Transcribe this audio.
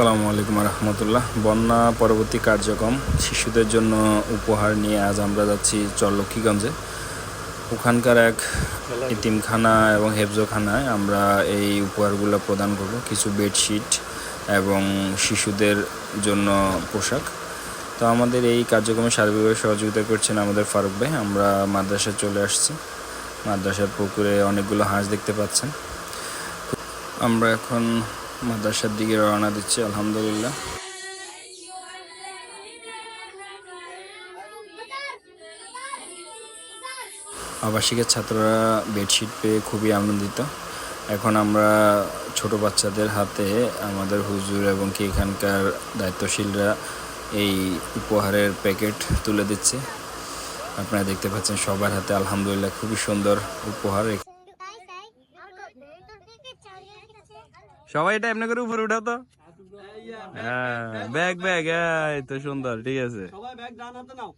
আসসালামু আলাইকুম রহমতুল্লাহ বন্যা পরবর্তী কার্যক্রম শিশুদের জন্য উপহার নিয়ে আজ আমরা যাচ্ছি চরলক্ষ্মীগঞ্জে। ওখানকার এক ইতিমখানা এবং হেফজোখানায় আমরা এই উপহারগুলো প্রদান করব। কিছু বেডশিট এবং শিশুদের জন্য পোশাক। তো আমাদের এই কার্যক্রমে সার্বিকভাবে সহযোগিতা করছেন আমাদের ফারুক ভাই। আমরা মাদ্রাসায় চলে আসছি। মাদ্রাসার পুকুরে অনেকগুলো হাঁস দেখতে পাচ্ছেন। আমরা এখন মাদ্রাসার দিকে রওনা দিচ্ছি, আলহামদুলিল্লাহ। আবাসিকের ছাত্ররা বেডশিট পেয়ে খুবই আনন্দিত। এখন আমরা ছোট বাচ্চাদের হাতে আমাদের হুজুর এবং কি এখানকার দায়িত্বশীলরা এই উপহারের প্যাকেট তুলে দিচ্ছে। আপনারা দেখতে পাচ্ছেন সবার হাতে আলহামদুলিল্লাহ, খুবই সুন্দর উপহার। সবাই এটা এমনি করে উপরে উঠাও তো হ্যাঁ ব্যাগ ব্যাগ এই তো সুন্দর ঠিক আছে সবাই ব্যাগ ডান হাতে নাও